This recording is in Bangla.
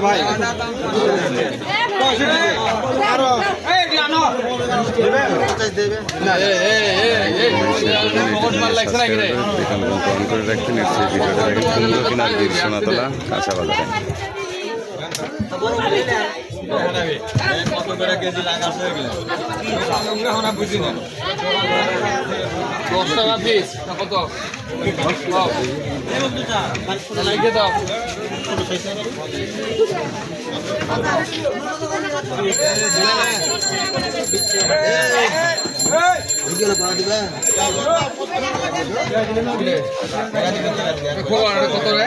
ভাই করে রাখতে নিচ্ছি ভিডিওটা দেখেন সুন্দর কিনা বীর সোনাতলা কাঁচা বাজারে দশ টাকা পিস না কত লিখে দাও খবর কত রে